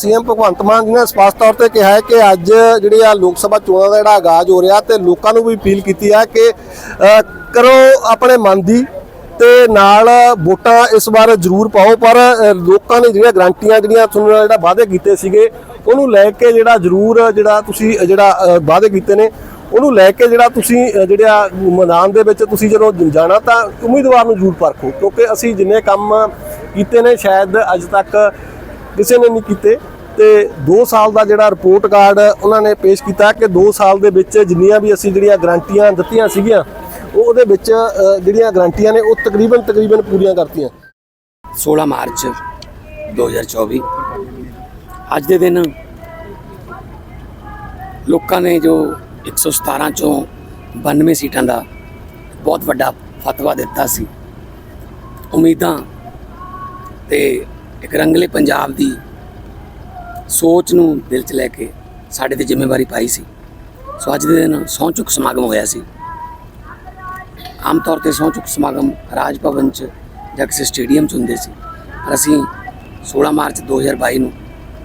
CM Bhagwant Mann ਜੀ ਨੇ ਸਪਸ਼ਟ ਤੌਰ ਤੇ ਕਿਹਾ ਹੈ ਕਿ ਅੱਜ ਜਿਹੜੇ ਆ ਲੋਕ ਸਭਾ ਚੋਣਾਂ ਦਾ ਜਿਹੜਾ ਆਗਾਜ਼ ਹੋ ਰਿਹਾ ਤੇ ਲੋਕਾਂ ਨੂੰ ਵੀ ਅਪੀਲ ਕੀਤੀ ਹੈ ਕਿ ਕਰੋ ਆਪਣੇ ਮਨ ਦੀ ਤੇ ਨਾਲ ਵੋਟਾਂ ਇਸ ਵਾਰ ਜ਼ਰੂਰ ਪਾਓ ਪਰ ਲੋਕਾਂ ਨੇ ਜਿਹੜੀਆਂ ਗਰੰਟੀਆਂ ਜਿਹੜੀਆਂ ਤੁਹਾਨੂੰ ਜਿਹੜਾ ਵਾਅਦੇ ਕੀਤੇ ਸੀਗੇ ਉਹਨੂੰ ਲੈ ਕੇ ਜਿਹੜਾ ਜ਼ਰੂਰ ਜਿਹੜਾ ਤੁਸੀਂ ਜਿਹੜਾ ਵਾਅਦੇ ਕੀਤੇ ਨੇ ਉਹਨੂੰ ਲੈ ਕੇ ਜਿਹੜਾ ਤੁਸੀਂ ਅ, ਜਿਹੜਾ ਮੈਦਾਨ ਦੇ ਵਿੱਚ ਤੁਸੀਂ ਜਦੋਂ ਜਾਣਾ ਤਾਂ ਉਮੀਦਵਾਰ ਨੂੰ ਜ਼ਰੂਰ ਪਰਖੋ ਕਿਉਂਕਿ ਅਸੀਂ ਜਿੰਨੇ ਕੰਮ ਕੀਤੇ ਨੇ ਸ਼ਾਇਦ ਅੱਜ ਤੱਕ ਕਿਸੇ ਨੇ ਨਹੀਂ ਕੀਤੇ। ਤੇ 2 ਸਾਲ ਦਾ ਜਿਹੜਾ ਰਿਪੋਰਟ ਕਾਰਡ ਉਹਨਾਂ ਨੇ ਪੇਸ਼ ਕੀਤਾ ਕਿ 2 ਸਾਲ ਦੇ ਵਿੱਚ ਜਿੰਨੀਆਂ ਵੀ ਅਸੀਂ ਜਿਹੜੀਆਂ ਗਰੰਟੀਆਂ ਦਿੱਤੀਆਂ ਸੀਗੀਆਂ, ਉਹ ਉਹਦੇ ਵਿੱਚ ਜਿਹੜੀਆਂ ਗਰੰਟੀਆਂ ਨੇ, ਉਹ ਤਕਰੀਬਨ ਤਕਰੀਬਨ ਪੂਰੀਆਂ ਕਰਤੀਆਂ। 16 ਮਾਰਚ 2024 ਅੱਜ ਦੇ ਦਿਨ ਲੋਕਾਂ ਨੇ ਜੋ 117 ਚੋਂ 92 ਸੀਟਾਂ ਦਾ ਬਹੁਤ ਵੱਡਾ ਫਤਵਾ ਦਿੱਤਾ ਸੀ। ਉਮੀਦਾਂ ਤੇ ਇੱਕ ਰੰਗਲੇ ਪੰਜਾਬ ਦੀ ਸੋਚ ਨੂੰ ਦਿਲ 'ਚ ਲੈ ਕੇ ਸਾਡੇ ਤੇ ਜ਼ਿੰਮੇਵਾਰੀ ਪਾਈ ਸੀ। ਸੋ ਅੱਜ ਦੇ ਦਿਨ ਸਹੁੰ ਚੁੱਕ ਸਮਾਗਮ ਹੋਇਆ ਸੀ। ਆਮ ਤੌਰ ਤੇ ਸਹੁੰ ਚੁੱਕ ਸਮਾਗਮ ਰਾਜ ਭਵਨ 'ਚ ਜਾਂ ਕਿਸੇ ਸਟੇਡੀਅਮ 'ਚ ਹੁੰਦੇ ਸੀ। ਪਰ ਅਸੀਂ 16 ਮਾਰਚ 2022 ਨੂੰ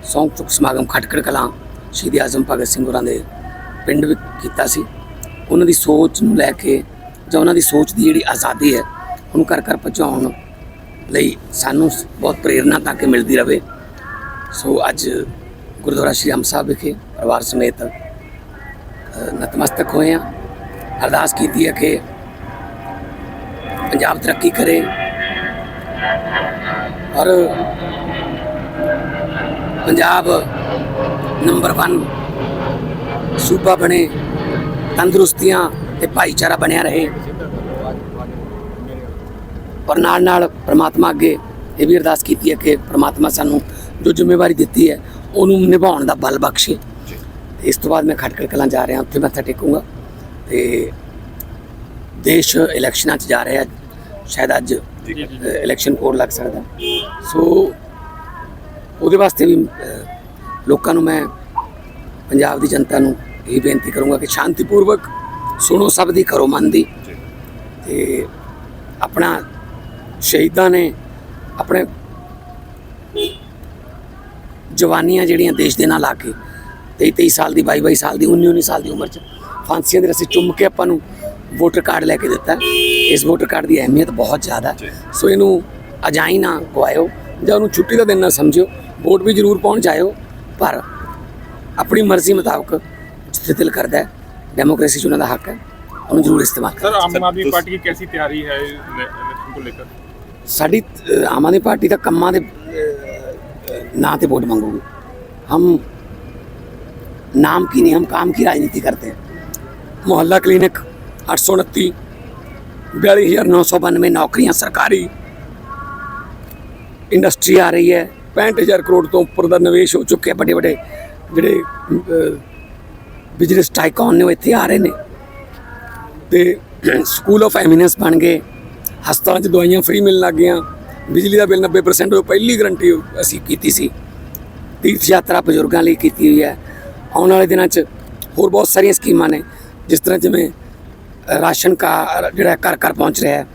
ਸਹੁੰ ਚੁੱਕ ਸਮਾਗਮ ਖਟਕੜ ਕਲਾਂ ਸ਼ਹੀਦ ਆਜ਼ਮ ਭਗਤ ਸਿੰਘ ਹੋਰਾਂ ਦੇ ਪਿੰਡ ਵਿੱਚ ਕੀਤਾ ਸੀ। ਉਹਨਾਂ ਦੀ ਸੋਚ ਨੂੰ ਲੈ ਕੇ ਜਾਂ ਉਹਨਾਂ ਦੀ ਸੋਚ ਦੀ ਜਿਹੜੀ ਆਜ਼ਾਦੀ ਹੈ, ਉਹਨੂੰ ਘਰ ਘਰ ਪਹੁੰਚਾਉਣ ਲਈ ਸਾਨੂੰ ਬਹੁਤ ਪ੍ਰੇਰਨਾ ਤਾਂ ਕਿ ਮਿਲਦੀ ਰਹੇ। ਸੋ ਅੱਜ ਗੁਰਦੁਆਰਾ ਸ਼੍ਰੀ ਰਾਮ ਸਾਹਿਬ ਵਿਖੇ ਪਰਿਵਾਰ ਸਮੇਤ ਨਤਮਸਤਕ ਹੋਏ ਹਾਂ। ਅਰਦਾਸ ਕੀਤੀ ਹੈ ਕਿ ਪੰਜਾਬ ਤਰੱਕੀ ਕਰੇ ਔਰ ਪੰਜਾਬ ਨੰਬਰ 1 ਸੂਬਾ ਬਣੇ, ਤੰਦਰੁਸਤੀਆਂ ਤੇ ਭਾਈਚਾਰਾ ਬਣਿਆ ਰਹੇ। ਔਰ ਨਾਲ ਨਾਲ ਪ੍ਰਮਾਤਮਾ ਅੱਗੇ ਇਹ ਵੀ ਅਰਦਾਸ ਕੀਤੀ ਹੈ ਕਿ ਪ੍ਰਮਾਤਮਾ ਸਾਨੂੰ ਜੋ ਜ਼ਿੰਮੇਵਾਰੀ ਦਿੱਤੀ ਹੈ ਉਹਨੂੰ ਨਿਭਾਉਣ ਦਾ ਬਲ ਬਖਸ਼ੇ। ਇਸ ਤੋਂ ਬਾਅਦ ਮੈਂ ਖਟਕੜ ਕਲਾਂ ਜਾ ਰਿਹਾ ਉੱਥੇ ਮੱਥਾ ਟੇਕੂੰਗਾ। ਤੇ ਦੇਸ਼ ਇਲੈਕਸ਼ਨਾਂ 'ਚ ਜਾ ਰਿਹਾ ਹੈ ਸ਼ਾਇਦ ਅੱਜ ਇਲੈਕਸ਼ਨ ਕੋਡ ਲੱਗ ਸਕਦਾ। ਸੋ ਉਹਦੇ ਵਾਸਤੇ ਵੀ ਲੋਕਾਂ ਨੂੰ ਮੈਂ ਪੰਜਾਬ ਦੀ ਜਨਤਾ ਨੂੰ ਇਹ ਬੇਨਤੀ ਕਰੂੰਗਾ ਕਿ ਸ਼ਾਂਤੀਪੂਰਵਕ ਸੁਣੋ ਸਭ ਦੀ ਕਰੋ ਮਨ ਦੀ। ਤੇ ਆਪਣਾ ਸ਼ਹੀਦਾਂ ਨੇ ਆਪਣੇ ਜਵਾਨੀਆਂ ਜਿਹੜੀਆਂ ਦੇਸ਼ ਦੇ ਨਾਲ ਆ ਕੇ 23 23 ਸਾਲ ਦੀ 22 22 ਸਾਲ ਦੀ 19 19 ਸਾਲ ਦੀ ਉਮਰ 'ਚ ਫਾਂਸੀਆਂ ਦੇ ਰਸੇ ਚੁੰਮ ਕੇ ਆਪਾਂ ਨੂੰ ਵੋਟਰ ਕਾਰਡ ਲੈ ਕੇ ਦਿੱਤਾ। ਇਸ ਵੋਟਰ ਕਾਰਡ ਦੀ ਅਹਿਮੀਅਤ ਬਹੁਤ ਜ਼ਿਆਦਾ ਸੋ ਇਹਨੂੰ ਅਜਾਈ ਨਾ ਗਵਾਇਓ ਜਾਂ ਉਹਨੂੰ ਛੁੱਟੀ ਦਾ ਦਿਨ ਨਾ ਸਮਝਿਓ। ਵੋਟ ਵੀ ਜ਼ਰੂਰ ਪਾਉਣ ਜਾਇਓ ਪਰ ਆਪਣੀ ਮਰਜ਼ੀ ਮੁਤਾਬਕ ਜਿੱਥੇ ਦਿਲ ਕਰਦਾ ਹੈ ਡੈਮੋਕ੍ਰੇਸੀ ਚੁਣਨ ਦਾ ਹੱਕ ਹੈ ਉਹਨੂੰ ਜ਼ਰੂਰ ਇਸਤੇਮਾਲ ਕਰੋ। ਸਰ ਆਮ ਆਦਮੀ ਪਾਰਟੀ ਦੀ ਕਿਹਦੀ ਤਿਆਰੀ ਹੈ ਇਲੈਕਸ਼ਨ ਕੋ? ਲੇਕਰ ਸਾਡੀ ਆਮ ਆਦਮੀ ਪਾਰਟੀ ਦਾ ਕੰਮਾਂ ਦੇ ਨਾਂ ਤੇ ਵੋਟ ਮੰਗੂਗੀ हम नाम की नहीं हम काम की राजनीति करते हैं मोहल्ला क्लिनिक आठ सौ उनतीस बयालीस हज़ार नौ सौ बानवे नौकरियाँ सरकारी ਇੰਡਸਟਰੀ ਆ ਰਹੀ ਹੈ 65000 ਕਰੋੜ ਤੋਂ ਉੱਪਰ ਦਾ ਨਿਵੇਸ਼ ਹੋ ਚੁੱਕਿਆ ਵੱਡੇ ਵੱਡੇ ਜਿਹੜੇ ਬਿਜ਼ਨਸ ਟਾਈਕਨ ਨੇ ਉਹ ਇੱਥੇ ਆ ਰਹੇ ਨੇ ਤੇ ਸਕੂਲ ਆਫ ਐਮੀਨੈਂਸ ਬਣ ਗਏ ਹਸਪਤਾਲਾਂ 'ਚ ਦਵਾਈਆਂ ਫ੍ਰੀ ਮਿਲਣ ਲੱਗ ਗਈਆਂ ਬਿਜਲੀ ਦਾ ਬਿੱਲ 90% ਉਹ ਪਹਿਲੀ ਗਰੰਟੀ ਅਸੀਂ ਕੀਤੀ ਸੀ। ਤੀਰਥ ਯਾਤਰਾ ਬਜ਼ੁਰਗਾਂ ਲਈ ਕੀਤੀ ਹੋਈ ਹੈ। ਆਉਣ ਵਾਲੇ ਦਿਨਾਂ 'ਚ ਹੋਰ ਬਹੁਤ ਸਾਰੀਆਂ ਸਕੀਮਾਂ ਨੇ ਜਿਸ ਤਰ੍ਹਾਂ ਜਿਵੇਂ ਰਾਸ਼ਨ ਕਾ ਜਿਹੜਾ ਘਰ ਘਰ ਪਹੁੰਚ ਰਿਹਾ ਹੈ।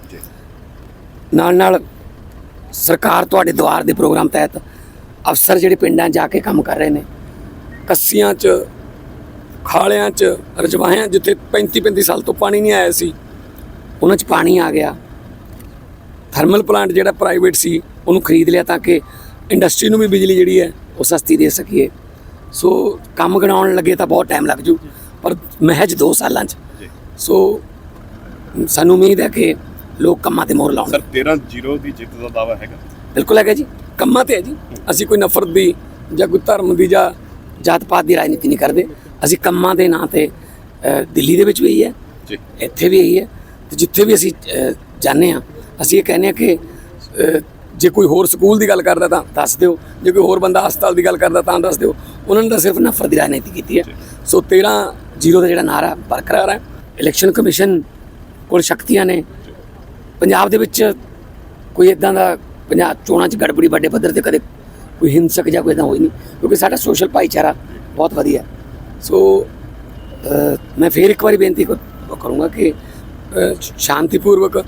ਨਾਲ ਨਾਲ ਸਰਕਾਰ ਤੁਹਾਡੇ ਦੁਆਰ ਦੇ ਪ੍ਰੋਗਰਾਮ ਤਹਿਤ ਅਫਸਰ ਜਿਹੜੇ ਪਿੰਡਾਂ ਜਾ ਕੇ ਕੰਮ ਕਰ ਰਹੇ ਨੇ ਕੱਸੀਆਂ 'ਚ ਖਾਲਿਆਂ 'ਚ ਰਜਵਾਹਿਆਂ ਜਿੱਥੇ 35 35 ਸਾਲ ਤੋਂ ਪਾਣੀ ਨਹੀਂ ਆਇਆ ਸੀ ਉਹਨਾਂ 'ਚ ਪਾਣੀ ਆ ਗਿਆ। ਥਰਮਲ ਪਲਾਂਟ ਜਿਹੜਾ ਪ੍ਰਾਈਵੇਟ ਸੀ ਉਹਨੂੰ ਖਰੀਦ ਲਿਆ ਤਾਂ ਕਿ ਇੰਡਸਟਰੀ ਨੂੰ ਵੀ ਬਿਜਲੀ ਜਿਹੜੀ ਹੈ ਉਹ ਸਸਤੀ ਦੇ ਸਕੀਏ। ਸੋ ਕੰਮ ਗਣਾਉਣ ਲੱਗੇ ਤਾਂ ਬਹੁਤ ਟਾਈਮ ਲੱਗ ਜੂ ਪਰ ਮਹਿਜ 2 ਸਾਲਾਂ 'ਚ। ਸੋ ਸਾਨੂੰ ਉਮੀਦ ਹੈ ਕਿ ਲੋਕ ਕੰਮਾਂ ਤੇ ਮੋਹਰ ਲਾਉਣਗੇ। ਸਰ 13 ਜ਼ੀਰੋ ਦੀ ਜਿੱਤ ਦਾ ਦਾਵਾ ਹੈਗਾ? ਬਿਲਕੁਲ ਹੈਗਾ ਜੀ ਕੰਮਾਂ ਤੇ ਹੈ ਜੀ। ਅਸੀਂ ਕੋਈ ਨਫ਼ਰਤ ਦੀ ਜਾਂ ਕੋਈ ਧਰਮ ਦੀ ਜਾਂ ਜਾਤ ਪਾਤ ਦੀ ਰਾਜਨੀਤੀ ਨਹੀਂ ਕਰਦੇ। ਅਸੀਂ ਕੰਮਾਂ ਦੇ ਨਾਂ ਤੇ ਦਿੱਲੀ ਦੇ ਵਿੱਚ ਵੀ ਇਹੀ ਹੈ। ਜੀ। ਇੱਥੇ ਵੀ ਇਹੀ ਹੈ। ਤੇ ਜਿੱਥੇ ਵੀ ਅਸੀਂ ਜਾਂਦੇ ਹਾਂ ਅਸੀਂ ਇਹ ਕਹਿੰਦੇ ਹਾਂ ਕਿ ਜੇ ਕੋਈ ਹੋਰ ਸਕੂਲ ਦੀ ਗੱਲ ਕਰਦਾ ਤਾਂ ਦੱਸ ਦਿਓ ਜੇ ਕੋਈ ਹੋਰ ਬੰਦਾ ਹਸਪਤਾਲ ਦੀ ਗੱਲ ਕਰਦਾ ਤਾਂ ਦੱਸ ਦਿਓ। ਉਹਨਾਂ ਨੇ ਤਾਂ ਸਿਰਫ ਨਫ਼ਰਤ ਦੀ ਰਾਜਨੀਤੀ ਕੀਤੀ ਹੈ। ਸੋ 13 ਜ਼ੀਰੋ ਦਾ ਜਿਹੜਾ ਨਾਰਾ ਬਰਕਰਾਰ ਹੈ। ਇਲੈਕਸ਼ਨ ਕਮਿਸ਼ਨ ਕੋਲ ਸ਼ਕਤੀਆਂ ਨੇ। ਪੰਜਾਬ ਦੇ ਵਿੱਚ ਕੋਈ ਇਦਾਂ ਦਾ ਪੰਜਾਬ ਚੋਣਾਂ 'ਚ ਗੜਬੜੀ ਵੱਡੇ ਪੱਧਰ ਤੇ ਕਦੇ ਕੋਈ ਹਿੰਸਕ ਜਾਂ ਕੋਈ ਇਦਾਂ ਹੋਈ ਨਹੀਂ ਕਿਉਂਕਿ ਸਾਡਾ ਸੋਸ਼ਲ ਭਾਈਚਾਰਾ ਬਹੁਤ ਵਧੀਆ ਸੋ ਮੈਂ ਫੇਰ ਇੱਕ ਵਾਰੀ ਬੇਨਤੀ ਕਰੂੰਗਾ ਕਿ ਅ, ਸ਼ਾਂਤੀਪੂਰਵਕ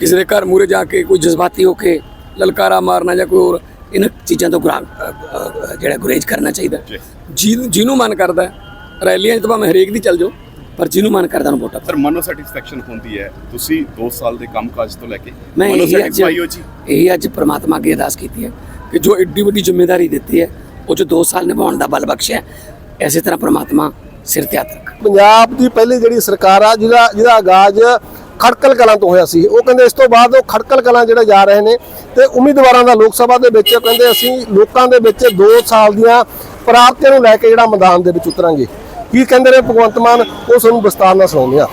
ਕਿਸੇ ਦੇ ਘਰ ਮੂਰੇ ਜਾ ਕੇ ਕੋਈ ਜਜ਼ਬਾਤੀ ਹੋ ਕੇ ਲਲਕਾਰਾ ਮਾਰਨਾ ਜਾਂ ਕੋਈ ਹੋਰ ਇਹਨਾਂ ਚੀਜ਼ਾਂ ਤੋਂ ਜਿਹੜਾ ਗੁਰੇਜ ਕਰਨਾ ਚਾਹੀਦਾ। ਜੀ। ਜਿਹਨੂੰ ਮਨ ਕਰਦਾ ਰੈਲੀਆਂ 'ਚ ਤਾਂ ਭਾਵੇਂ ਹਰੇਕ ਦੀ ਚੱਲ ਜਾਓ ਪਰ ਜਿਹਨੂੰ ਮਨ ਕਰਦਾ ਉਹਨੂੰ ਵੋਟਾਂ ਸਰ ਮਨੋ ਸੈਟੀਸਫੈਕਸ਼ਨ ਹੁੰਦੀ ਹੈ। ਤੁਸੀਂ 2 ਸਾਲ ਦੇ ਕੰਮਕਾਜ ਤੋਂ ਲੈ ਕੇ ਮੈਂ ਮਨੋ ਇਹੀ ਅੱਜ ਸੈਟੀਸਫਾਈ ਹੋ ਜੀ। ਇਹੀ ਅੱਜ ਪ੍ਰਮਾਤਮਾ ਅੱਗੇ ਅਰਦਾਸ ਕੀਤੀ ਹੈ ਕਿ ਜੋ ਏਡੀ ਵੱਡੀ ਜ਼ਿੰਮੇਵਾਰੀ ਦਿੱਤੀ ਹੈ ਉਹ ਜੋ 2 ਸਾਲ ਨਿਭਾਉਣ ਦਾ ਬਲ ਬਖਸ਼ਿਆ ਐਸੇ ਤਰ੍ਹਾਂ ਪ੍ਰਮਾਤਮਾ ਸਿਰ ਤੇ ਹੱਥ ਰੱਖੇ। ਪੰਜਾਬ ਦੀ ਪਹਿਲੀ ਜਿਹੜੀ ਸਰਕਾਰ ਆ ਜਿਹਦਾ ਜਿਹਦਾ ਆਗਾਜ਼ ਖੜਕਲ ਕਲਾਂ ਤੋਂ ਹੋਇਆ ਸੀ। ਉਹ ਕਹਿੰਦੇ ਇਸ ਤੋਂ ਬਾਅਦ ਉਹ ਖੜਕਲ ਕਲਾਂ ਜਿਹੜੇ ਜਾ ਰਹੇ ਨੇ ਤੇ ਉਮੀਦਵਾਰਾਂ ਦਾ ਲੋਕ ਸਭਾ ਦੇ ਵਿੱਚ ਕਹਿੰਦੇ ਅਸੀਂ ਲੋਕਾਂ ਦੇ ਵਿੱਚ 2 ਸਾਲ ਦੀਆਂ ਪ੍ਰਾਪਤੀਆਂ ਨੂੰ ਲੈ ਕੇ ਜਿਹੜਾ ਮੈਦਾਨ ਦੇ ਵਿੱਚ ਉਤਰਾਂਗੇ। ਕੀ ਕਹਿੰਦੇ ਨੇ ਭਗਵੰਤ ਮਾਨ? ਉਹ ਤੁਹਾਨੂੰ ਵਿਸਤਾਰ ਨਾਲ ਸੁਣਾਉਂਦੇ ਆ।